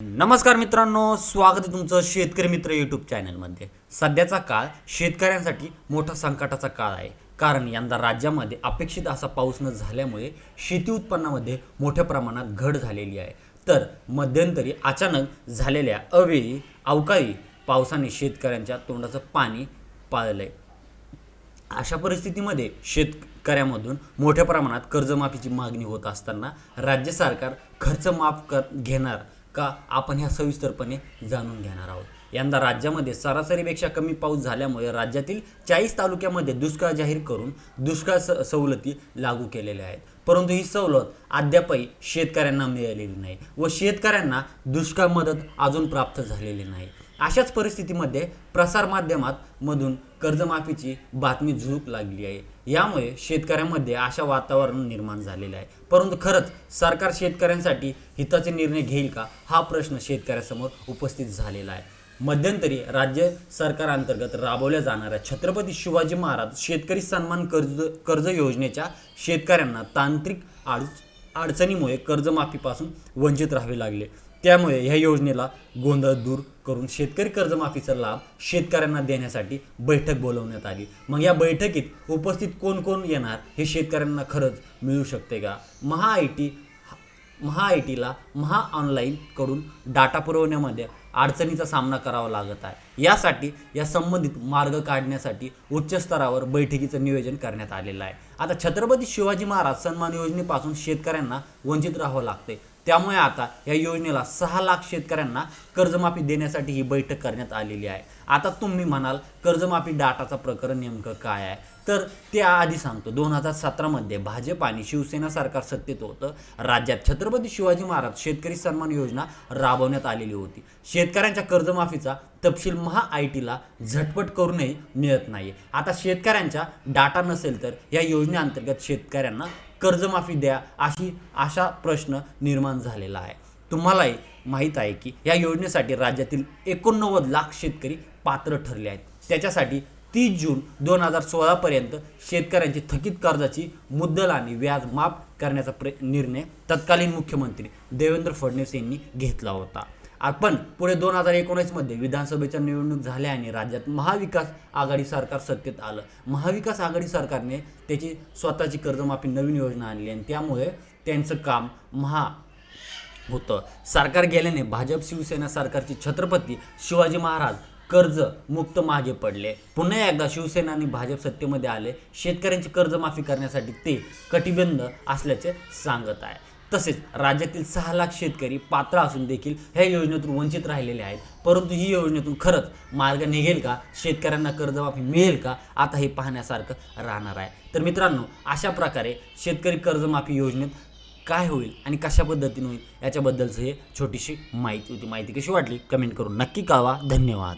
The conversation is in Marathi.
नमस्कार मित्रांनो स्वागत आहे तुमचं शेतकरी मित्र यूट्यूब चॅनलमध्ये सध्याचा काळ शेतकऱ्यांसाठी मोठा संकटाचा काळ आहे. कारण यंदा राज्यामध्ये अपेक्षित असा पाऊस न झाल्यामुळे शेती उत्पन्नामध्ये मोठ्या प्रमाणात घट झालेली आहे. तर मध्यंतरी अचानक झालेल्या अवेळी अवकाळी पावसाने शेतकऱ्यांच्या तोंडाचं पाणी पाळलं आहे अशा परिस्थितीमध्ये शेतकऱ्यामधून मोठ्या प्रमाणात कर्जमाफीची मागणी होत असताना राज्य सरकार खर्च माफ कर घेणार. का आपण ह्या सविस्तरपणे जाणून घेणार आहोत. यंदा राज्यामध्ये सरासरीपेक्षा कमी पाऊस झाल्यामुळे राज्यातील चाळीस तालुक्यामध्ये दुष्काळ जाहीर करून दुष्काळ स सवलती लागू केलेल्या आहेत. परंतु ही सवलत अद्यापही शेतकऱ्यांना मिळालेली नाही व शेतकऱ्यांना दुष्काळ मदत अजून प्राप्त झालेली नाही. अशाच परिस्थितीमध्ये प्रसारमाध्यमात मधून कर्जमाफीची बातमी झुळूक लागली आहे. यामुळे शेतकऱ्यांमध्ये अशा वातावरण निर्माण झालेलं आहे. परंतु खरंच सरकार शेतकऱ्यांसाठी हिताचे निर्णय घेईल का? हा प्रश्न शेतकऱ्यासमोर उपस्थित झालेला आहे. मध्यंतरी राज्य सरकारांतर्गत राबवल्या जाणाऱ्या छत्रपती शिवाजी महाराज शेतकरी सन्मान कर्ज कर्ज योजनेच्या शेतकऱ्यांना तांत्रिक अड अडचणीमुळे कर्जमाफीपासून वंचित राहावे लागले. त्यामुळे ह्या योजनेला गोंधळ दूर करून शेतकरी कर्जमाफीचा लाभ शेतकऱ्यांना देण्यासाठी बैठक बोलवण्यात आली. मग या बैठकीत उपस्थित कोण कोण येणार हे शेतकऱ्यांना खरंच मिळू शकते का? Maha I T Maha I टीला महा ऑनलाईनकडून डाटा पुरवण्यामध्ये अडचणीचा सामना करावा लागत आहे. यासाठी या संबंधित मार्ग काढण्यासाठी उच्च स्तरावर बैठकीचं नियोजन करण्यात आलेलं आहे. आता छत्रपती शिवाजी महाराज सन्मान योजनेपासून शेतकऱ्यांना वंचित राहावं लागते त्यामुळे आता या योजनेला सहा लाख शेतकऱ्यांना कर्जमाफी देण्यासाठी ही बैठक करण्यात आलेली आहे. आता तुम्ही म्हणाल कर्जमाफी डाटाचं प्रकरण नेमकं काय आहे? तर त्याआधी सांगतो. दोन हजार सतरामध्ये भाजप आणि शिवसेना सरकार सत्तेत होतं. राज्यात छत्रपती शिवाजी महाराज शेतकरी सन्मान योजना राबवण्यात आलेली होती. शेतकऱ्यांच्या कर्जमाफीचा तपशील महा आय टीला झटपट करूनही मिळत नाही आता शेतकऱ्यांच्या डाटा नसेल तर या योजनेअंतर्गत शेतकऱ्यांना कर्जमाफी द्या अशी अशा प्रश्न निर्माण झालेला आहे. तुम्हालाही माहीत आहे की या योजनेसाठी राज्यातील एकोणनव्वद लाख शेतकरी पात्र ठरले आहेत. त्याच्यासाठी तीस जून दोन हजार सोळापर्यंत शेतकऱ्यांची थकीत कर्जाची मुद्दल आणि व्याज माफ करण्याचा प्र निर्णय तत्कालीन मुख्यमंत्री देवेंद्र फडणवीस यांनी घेतला होता. आपण पुढे दोन हजार एकोणीसमध्ये विधानसभेच्या निवडणूक झाल्या आणि राज्यात महाविकास आघाडी सरकार सत्तेत आलं. महाविकास आघाडी सरकारने त्याची स्वतःची कर्जमाफी नवीन योजना आणली आणि त्यामुळे त्यांचं काम महा होतं. सरकार गेल्याने भाजप शिवसेना सरकारची छत्रपती शिवाजी महाराज कर्ज मुक्त मागे पडले. पुन्हा एकदा शिवसेना आणि भाजप सत्तेमध्ये आले. शेतकऱ्यांची कर्जमाफी करण्यासाठी ते कटिबंध असल्याचे सांगत आहे. तसेच राज्यातील सहा लाख शेतकरी पात्र असून देखील ह्या योजनेतून वंचित राहिलेले आहेत. परंतु ही योजनेतून खरंच मार्ग निघेल का? शेतकऱ्यांना कर्जमाफी मिळेल का? आता हे पाहण्यासारखं राहणार आहे. तर मित्रांनो अशा प्रकारे शेतकरी कर्जमाफी योजनेत काय होईल आणि कशा पद्धतीने होईल याच्याबद्दलचं हे छोटीशी माहिती होती. माहिती कशी वाटली? कमेंट करून नक्की कळवा. धन्यवाद.